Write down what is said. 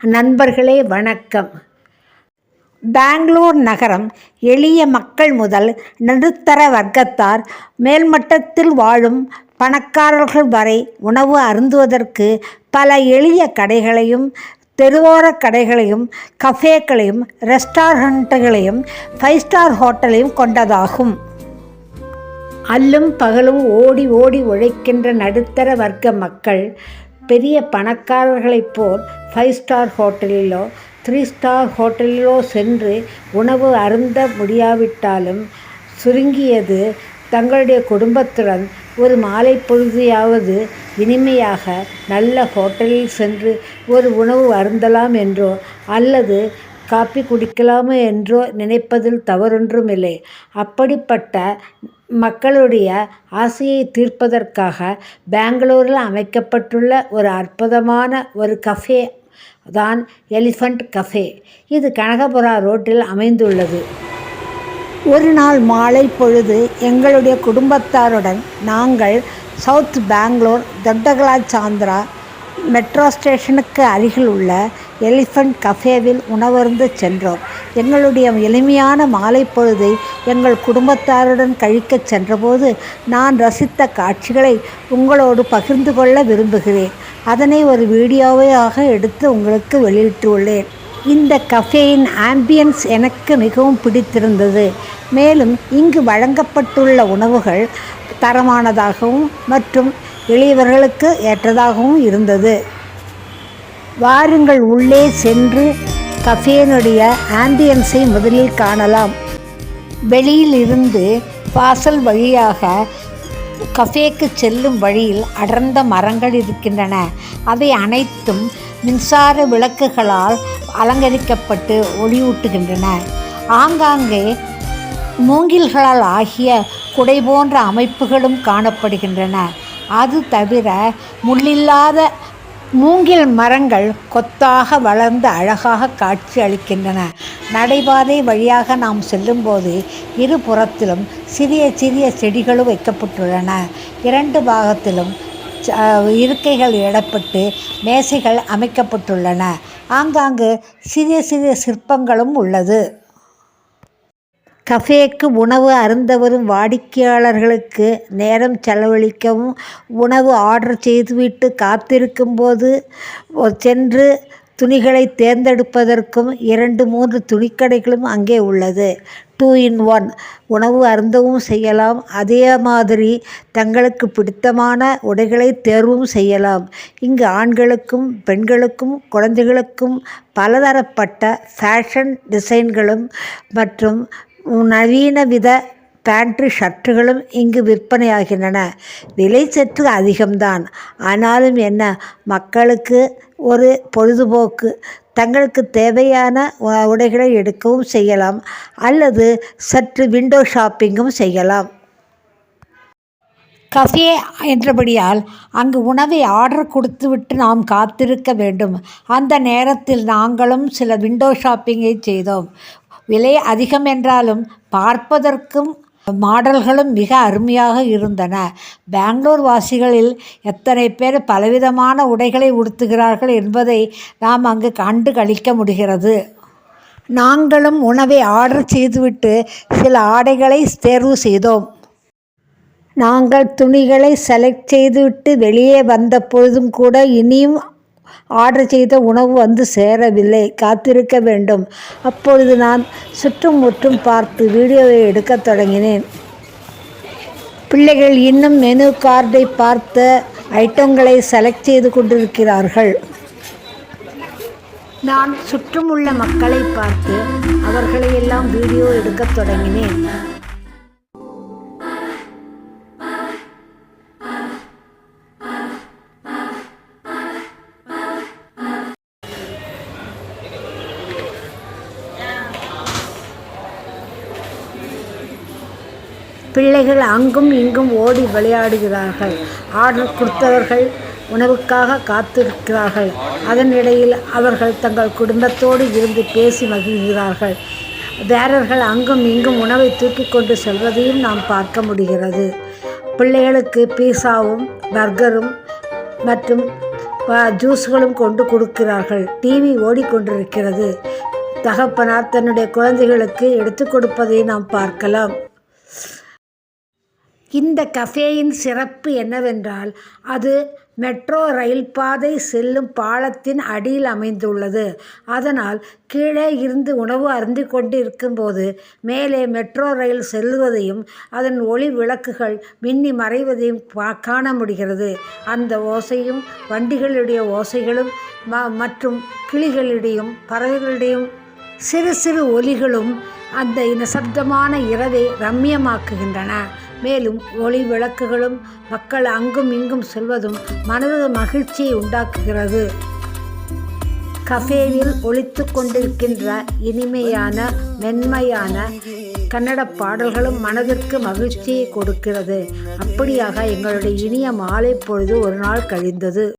நண்பர்களே வணக்கம். பெங்களூர் நகரம் எளிய மக்கள் முதல் நடுத்தர வர்க்கத்தார் மேல்மட்டத்தில் வாழும் பணக்காரர்கள் வரை உணவு அருந்துவதற்கு பல எளிய கடைகளையும் தெருவோர கடைகளையும் கஃபேக்களையும் ரெஸ்டாரண்ட்டுகளையும் ஃபைவ் ஸ்டார் ஹோட்டலையும் கொண்டதாகும். அல்லும் பகலும் ஓடி ஓடி உழைக்கின்ற நடுத்தர வர்க்க மக்கள் பெரிய பணக்காரர்களைப் போல் ஃபைவ் ஸ்டார் ஹோட்டலிலோ த்ரீ ஸ்டார் ஹோட்டலிலோ சென்று உணவு அருந்த முடியாவிட்டாலும் சுருங்கியது தங்களுடைய குடும்பத்துடன் ஒரு மாலை பொழுதையாவது இனிமையாக நல்ல ஹோட்டலில் சென்று ஒரு உணவு அருந்தலாம் என்றோ அல்லது காப்பி குடிக்கலாமோ என்றோ நினைப்பதில் தவறொன்றும் இல்லை அப்படிப்பட்ட மக்களுடைய ஆசையை தீர்ப்பதற்காக பெங்களூரில் அமைக்கப்பட்டுள்ள ஒரு அற்புதமான ஒரு கஃபே தான் எலிஃபண்ட் கஃபே. இது கனகபுரா ரோட்டில் அமைந்துள்ளது. ஒரு நாள் மாலை பொழுது எங்களுடைய குடும்பத்தாருடன் நாங்கள் சவுத் பெங்களூர் தொட்டகலாச்சாந்திரா மெட்ரோ ஸ்டேஷனுக்கு அருகில் உள்ள எலிஃபண்ட் கஃபேவில் உணவருந்து சென்றோம். எங்களுடைய எளிமையான மாலை பொழுதை எங்கள் குடும்பத்தாருடன் கழிக்கச் சென்றபோது நான் ரசித்த காட்சிகளை உங்களோடு பகிர்ந்து கொள்ள விரும்புகிறேன். அதனை ஒரு வீடியோவையாக எடுத்து உங்களுக்கு வெளியிட்டுள்ளேன். இந்த கஃபேயின் ஆம்பியன்ஸ் எனக்கு மிகவும் பிடித்திருந்தது. மேலும் இங்கு வழங்கப்பட்டுள்ள உணவுகள் தரமானதாகவும் மற்றும் எளியவர்களுக்கு ஏற்றதாகவும் இருந்தது. வாருங்கள் உள்ளே சென்று கஃபேனுடைய ஆம்பியன்ஸை முதலில் காணலாம். வெளியில் இருந்து வாசல் வழியாக கஃபேக்கு செல்லும் வழியில் அடர்ந்த மரங்கள் இருக்கின்றன. அவை அனைத்தும் மின்சார விளக்குகளால் அலங்கரிக்கப்பட்டு ஒளியூட்டுகின்றன. ஆங்காங்கே மூங்கில்களால் ஆகிய குடை போன்ற அமைப்புகளும் காணப்படுகின்றன. அது தவிர முள்ளில்லாத மூங்கில் மரங்கள் கொத்தாக வளர்ந்து அழகாக காட்சி அளிக்கின்றன. நடைபாதை வழியாக நாம் செல்லும்போது இரு புறத்திலும் சிறிய சிறிய செடிகளும் வைக்கப்பட்டுள்ளன. இரண்டு பாகத்திலும் இருக்கைகள் இடப்பட்டு மேசைகள் அமைக்கப்பட்டுள்ளன. ஆங்காங்கு சிறிய சிறிய சிற்பங்களும் உள்ளது. கஃபேக்கு உணவு அருந்த வரும் வாடிக்கையாளர்களுக்கு நேரம் செலவழிக்கவும் உணவு ஆர்டர் செய்துவிட்டு காத்திருக்கும் போது சென்று துணிகளை தேர்ந்தெடுப்பதற்கும் இரண்டு மூன்று துணிக்கடைகளும் அங்கே உள்ளது. Two in one. உணவு அருந்தவும் செய்யலாம். அதே மாதிரி தங்களுக்கு பிடித்தமான உடைகளை தேர்வும் செய்யலாம். இங்கு ஆண்களுக்கும் பெண்களுக்கும் குழந்தைகளுக்கும் பலதரப்பட்ட ஃபேஷன் டிசைன்களும் மற்றும் நவீன வித பேண்ட்ரி ஷர்ட்டுகளும் இங்கு விற்பனையாகின்றன. விலை சற்று அதிகம்தான். ஆனாலும் என்ன? மக்களுக்கு ஒரு பொழுதுபோக்கு. தங்களுக்கு தேவையான உடைகளை எடுக்கவும் செய்யலாம். அல்லது சற்று விண்டோ ஷாப்பிங்கும் செய்யலாம். கஃபே என்றபடியால் அங்கு உணவை ஆர்டர் கொடுத்துவிட்டு நாம் காத்திருக்க வேண்டும். அந்த நேரத்தில் நாங்களும் சில விண்டோ ஷாப்பிங்கை செய்தோம். விலை அதிகம் என்றாலும் பார்ப்பதற்கும் மாடல்களும் மிக அருமையாக இருந்தன. பெங்களூர் வாசிகளில் எத்தனை பேர் பலவிதமான உடைகளை உடுத்துகிறார்கள் என்பதை நாம் அங்கு கண்டு கழிக்க முடிகிறது. நாங்களும் உணவை ஆர்டர் செய்துவிட்டு சில ஆடைகளை தேர்வு செய்தோம். நாங்கள் துணிகளை செலக்ட் செய்துவிட்டு வெளியே வந்த பொழுதும் கூட இனியும் ஆர்டர் செய்த உணவு வந்து சேரவில்லை. காத்திருக்க வேண்டும். அப்பொழுது நான் சுற்றும் முற்றும் பார்த்து வீடியோவை எடுக்கத் தொடங்கினேன். பிள்ளைகள் இன்னும் மெனு கார்டை பார்த்த ஐட்டங்களை செலக்ட் செய்து கொண்டிருக்கிறார்கள். நான் சுற்றும் உள்ள மக்களை பார்த்து அவர்களையெல்லாம் வீடியோ எடுக்கத் தொடங்கினேன். பிள்ளைகள் அங்கும் இங்கும் ஓடி விளையாடுகிறார்கள். ஆர்டர் கொடுத்தவர்கள் உணவுக்காக காத்திருக்கிறார்கள். அதன் இடையில் அவர்கள் தங்கள் குடும்பத்தோடு இருந்து பேசி மகிழ்கிறார்கள். பேரர்கள் அங்கும் இங்கும் உணவை தூக்கி கொண்டு செல்வதையும் நாம் பார்க்க முடிகிறது. பிள்ளைகளுக்கு பீஸாவும் பர்கரும் மற்றும் ஜூஸ்களும் கொண்டு கொடுக்கிறார்கள். டிவி ஓடிக்கொண்டிருக்கிறது. தகப்பனார் தன்னுடைய குழந்தைகளுக்கு எடுத்து கொடுப்பதை நாம் பார்க்கலாம். இந்த கஃபேயின் சிறப்பு என்னவென்றால் அது மெட்ரோ ரயில் பாதை செல்லும் பாலத்தின் அடியில் அமைந்துள்ளது. அதனால் கீழே இருந்து உணவு அருந்து கொண்டு இருக்கும்போது மேலே மெட்ரோ ரயில் செல்வதையும் அதன் ஒளி விளக்குகள் மின்னி மறைவதையும் பா- காண முடிகிறது. அந்த ஓசையும் வண்டிகளுடைய ஓசைகளும் ம- மற்றும் கிளிகளிடையும் பறவைகளிடையும் சிறு சிறு ஒலிகளும் அந்த நிசப்தமான இரவை ரம்மியமாக்குகின்றன. மேலும் ஒளி விளக்குகளும் மக்கள் அங்கும் இங்கும் செல்வதும் மனது மகிழ்ச்சியை உண்டாக்குகிறது. கஃபேவில் ஒழித்து கொண்டிருக்கின்ற இனிமையான மென்மையான கன்னட பாடல்களும் மனதிற்கு மகிழ்ச்சியை கொடுக்கிறது. அப்படியாக எங்களுடைய இனிய மாலை பொழுது ஒரு நாள் கழிந்தது.